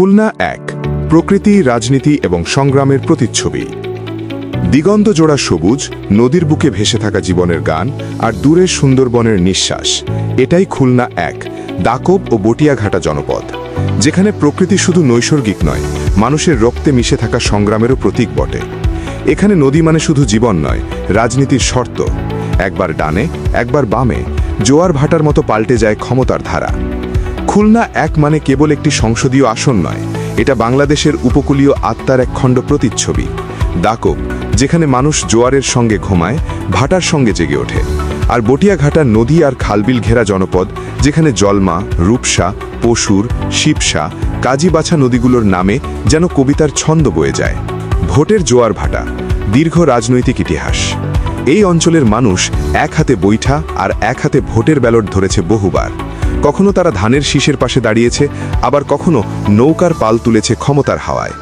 খুলনা এক, প্রকৃতি, রাজনীতি এবং সংগ্রামের প্রতিচ্ছবি। দিগন্ত জোড়া সবুজ, নদীর বুকে ভেসে থাকা জীবনের গান আর দূরে সুন্দরবনের নিঃশ্বাস। এটাই খুলনা এক দাকব ও বটিয়াঘাটা জনপদ, যেখানে প্রকৃতি শুধু নৈসর্গিক নয়, মানুষের রক্তে মিশে থাকা সংগ্রামেরও প্রতীক বটে। এখানে নদী মানে শুধু জীবন নয়, রাজনীতির শর্ত। একবার ডানে, একবার বামে, জোয়ার ভাটার মতো পাল্টে যায় ক্ষমতার ধারা। খুলনা এক মানে কেবল একটি সংসদীয় আসন নয়, এটা বাংলাদেশের উপকূলীয় আত্মার এক খণ্ড প্রতিচ্ছবি দাকব যেখানে মানুষ জোয়ারের সঙ্গে ঘুমায়, ভাটার সঙ্গে জেগে ওঠে, আর বটিয়াঘাটা নদী আর খালবিল ঘেরা জনপদ, যেখানে জলমা, রূপসা, পশুর, শিবসা, কাজীবাছা নদীগুলোর নামে যেন কবিতার ছন্দ বয়ে যায়, ভোটের জোয়ার ভাটা, দীর্ঘ রাজনৈতিক ইতিহাস। এই অঞ্চলের মানুষ এক হাতে বৈঠা আর এক হাতে ভোটের ব্যালট ধরেছে বহুবার। কখনো তারা ধানের শীষের পাশে দাঁড়িয়েছে, আবার কখনো নৌকার পাল তুলেছে ক্ষমতার হাওয়ায়।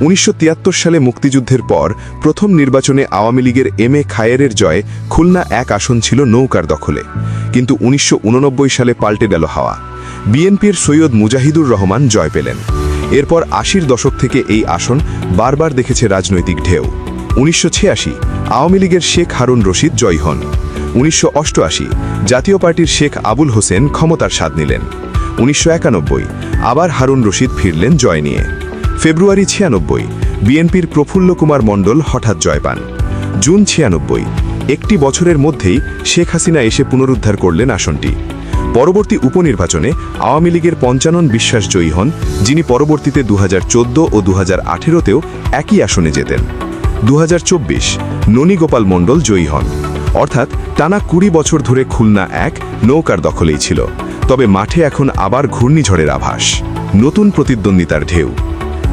উনিশশো তিয়াত্তর সালে মুক্তিযুদ্ধের পর প্রথম নির্বাচনে আওয়ামী লীগের এম এ খায়েরের জয়ে খুলনা এক আসন ছিল নৌকার দখলে। কিন্তু উনিশশো উননব্বই সালে পাল্টে গেল হাওয়া। বিএনপির সৈয়দ মুজাহিদুর রহমান জয় পেলেন। এরপর আশির দশক থেকে এই আসন বারবার দেখেছে রাজনৈতিক ঢেউ। উনিশশো ছিয়াশি, আওয়ামী লীগের শেখ হারুন রশিদ জয় হন। উনিশশো অষ্টআশি, জাতীয় পার্টির শেখ আবুল হোসেন ক্ষমতার স্বাদ নিলেন। উনিশশো একানব্বই, আবার হারুন রশিদ ফিরলেন জয় নিয়ে। ফেব্রুয়ারি ছিয়ানব্বই, বিএনপির প্রফুল্ল কুমার মণ্ডল হঠাৎ জয় পান। জুন ছিয়ানব্বই, একটি বছরের মধ্যেই শেখ হাসিনা এসে পুনরুদ্ধার করলেন আসনটি। পরবর্তী উপনির্বাচনে আওয়ামী লীগের পঞ্চানন বিশ্বাস জয়ী হন, যিনি পরবর্তীতে দু হাজার চোদ্দ ও দু হাজার একই আসনে যেতেন দু হাজার চব্বিশ ননী গোপাল মণ্ডল জয়ী হন। অর্থাৎ টানা কুড়ি বছর ধরে খুলনা এক নৌকার দখলেই ছিল। তবে মাঠে এখন আবার ঘূর্ণিঝড়ের আভাস। নতুন প্রতিদ্বন্দ্বিতার ঢেউ।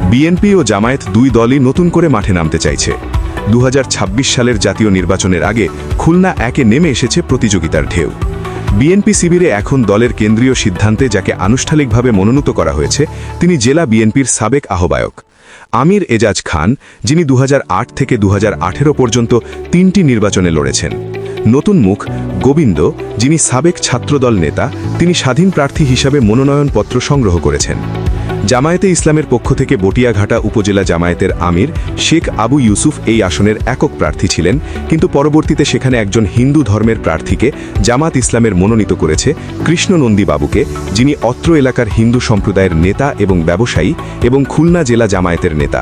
বিএনপি ও জামায়াত দুই দলই নতুন করে মাঠে নামতে চাইছে। দু হাজার ছাব্বিশ সালের জাতীয় নির্বাচনের আগে খুলনা একে নেমে এসেছে প্রতিযোগিতার ঢেউ। বিএনপি শিবিরে এখন দলের কেন্দ্রীয় সিদ্ধান্তে যাকে আনুষ্ঠানিকভাবে মনোনীত করা হয়েছে, তিনি জেলা বিএনপির সাবেক আহ্বায়ক। আমির এজাজ খান, যিনি দু হাজার আট থেকে দুহাজার আঠেরো পর্যন্ত তিনটি নির্বাচনে লড়েছেন। নতুন মুখ গোবিন্দ, যিনি সাবেক ছাত্রদল নেতা, তিনি স্বাধীন প্রার্থী হিসাবে মনোনয়নপত্র সংগ্রহ করেছেন। জামায়াতে ইসলামের পক্ষ থেকে বটিয়াঘাটা উপজেলা জামায়াতের আমির শেখ আবু ইউসুফ এই আসনের একক প্রার্থী ছিলেন, কিন্তু পরবর্তীতে সেখানে একজন হিন্দু ধর্মের প্রার্থীকে জামাত ইসলামের মনোনীত করেছে কৃষ্ণনন্দী বাবুকে যিনি অত্র এলাকার হিন্দু সম্প্রদায়ের নেতা এবং ব্যবসায়ী এবং খুলনা জেলা জামায়াতের নেতা।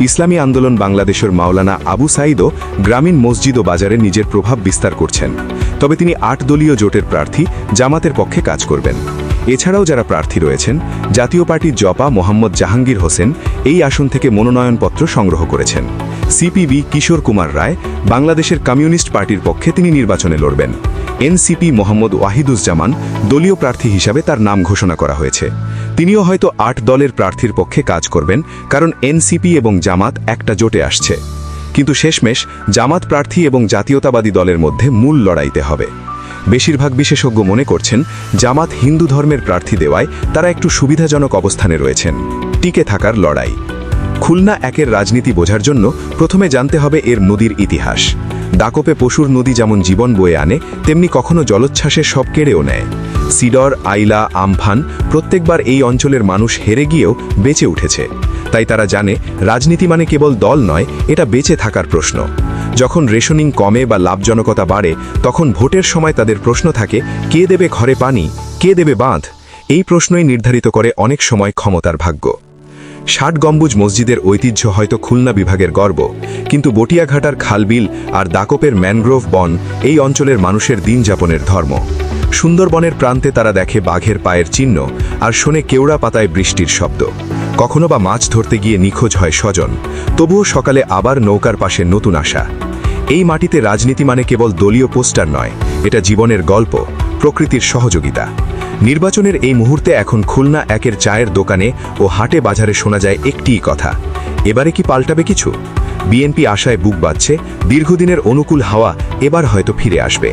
ইসলামী আন্দোলন বাংলাদেশের মাওলানা আবু সাইদও গ্রামীণ মসজিদ ও বাজারে নিজের প্রভাব বিস্তার করছেন। তবে তিনি আট দলীয় জোটের প্রার্থী জামাতের পক্ষে কাজ করবেন। এছাড়াও যারা প্রার্থী রয়েছেন, জাতীয় পার্টির জপা মোহাম্মদ জাহাঙ্গীর হোসেন এই আসন থেকে মনোনয়নপত্র সংগ্রহ করেছেন। সিপিবি কিশোর কুমার রায় বাংলাদেশের কমিউনিস্ট পার্টির পক্ষে তিনি নির্বাচনে লড়বেন। এনসিপি মোহাম্মদ ওয়াহিদুজ্জামান দলীয় প্রার্থী হিসাবে তার নাম ঘোষণা করা হয়েছে। তিনিও হয়তো আট দলের প্রার্থীর পক্ষে কাজ করবেন, কারণ এনসিপি এবং জামাত একটা জোটে আসছে। কিন্তু শেষমেশ জামাত প্রার্থী এবং জাতীয়তাবাদী দলের মধ্যে মূল লড়াইতে হবে। বেশিরভাগ বিশেষজ্ঞ মনে করছেন, জামাত হিন্দু ধর্মের প্রার্থী দেওয়ায় তারা একটু সুবিধাজনক অবস্থানে রয়েছেন। টিকে থাকার লড়াই। খুলনা একের রাজনীতি বোঝার জন্য প্রথমে জানতে হবে এর নদীর ইতিহাস। দাকপে পশুর নদী যেমন জীবন বয়ে আনে, তেমনি কখনো জলোচ্ছ্বাসে সব কেড়েও নেয়। সিডর, আইলা, আমফান প্রত্যেকবার এই অঞ্চলের মানুষ হেরে গিয়েও বেঁচে উঠেছে। তাই তারা জানে, রাজনীতি মানে কেবল দল নয়, এটা বেঁচে থাকার প্রশ্ন। যখন রেশনিং কমে বা লাভজনকতা বাড়ে, তখন ভোটের সময় তাদের প্রশ্ন থাকে, কে দেবে ঘরে পানি, কে দেবে বাঁধ? এই প্রশ্নই নির্ধারিত করে অনেক সময় ক্ষমতার ভাগ্য। ষাট গম্বুজ মসজিদের ঐতিহ্য হয়তো খুলনা বিভাগের গর্ব, কিন্তু বটিয়াঘাটার খালবিল আর দাকপের ম্যানগ্রোভ বন এই অঞ্চলের মানুষের দিন যাপনের ধর্ম। সুন্দরবনের প্রান্তে তারা দেখে বাঘের পায়ের চিহ্ন আর শোনে কেওড়া পাতায় বৃষ্টির শব্দ। কখনো বা মাছ ধরতে গিয়ে নিখোঁজ হয় স্বজন, তবুও সকালে আবার নৌকার পাশে নতুন আশা। এই মাটিতে রাজনীতি মানে কেবল দলীয় পোস্টার নয়, এটা জীবনের গল্প, প্রকৃতির সহযোগিতা। নির্বাচনের এই মুহূর্তে এখন খুলনা একের চায়ের দোকানে ও হাটে বাজারে শোনা যায় একটিই কথা, এবারে কি পাল্টাবে কিছু? বিএনপি আশায় বুক বাঁধছে, দীর্ঘদিনের অনুকূল হাওয়া এবার হয়তো ফিরে আসবে।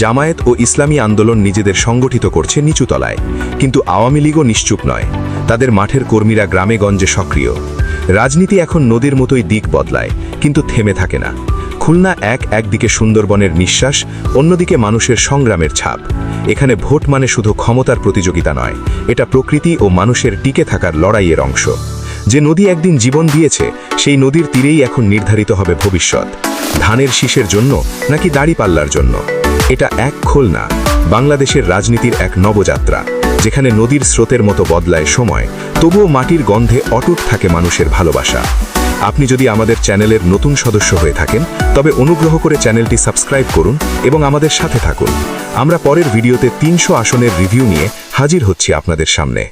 জামায়াত ও ইসলামী আন্দোলন নিজেদের সংগঠিত করছে নিচুতলায়, কিন্তু আওয়ামী লীগও নিশ্চুপ নয়, তাদের মাঠের কর্মীরা গ্রামে গঞ্জে সক্রিয়। রাজনীতি এখন নদীর মতোই দিক বদলায়, কিন্তু থেমে থাকে না। খুলনা এক, একদিকে সুন্দরবনের নিঃশ্বাস, অন্যদিকে মানুষের সংগ্রামের ছাপ। এখানে ভোট মানে শুধু ক্ষমতার প্রতিযোগিতা নয়, এটা প্রকৃতি ও মানুষের টিকে থাকার লড়াইয়ের অংশ। যে নদী একদিন জীবন দিয়েছে, সেই নদীর তীরেই এখন নির্ধারিত হবে ভবিষ্যৎ। ধানের শীষের জন্য নাকি দাড়িপাল্লার জন্য? এটা এক খুলনা, বাংলাদেশের রাজনীতির এক নবযাত্রা, যেখানে নদীর স্রোতের মতো বদলায় সময়, তবুও মাটির গন্ধে অটুট থাকে মানুষের ভালোবাসা। আপনি যদি আমাদের চ্যানেলের নতুন সদস্য হয়ে থাকেন, তবে অনুগ্রহ করে চ্যানেলটি সাবস্ক্রাইব করুন এবং আমাদের সাথে থাকুন। আমরা পরের ভিডিওতে তিনশো আসনের রিভিউ নিয়ে হাজির হচ্ছি আপনাদের সামনে।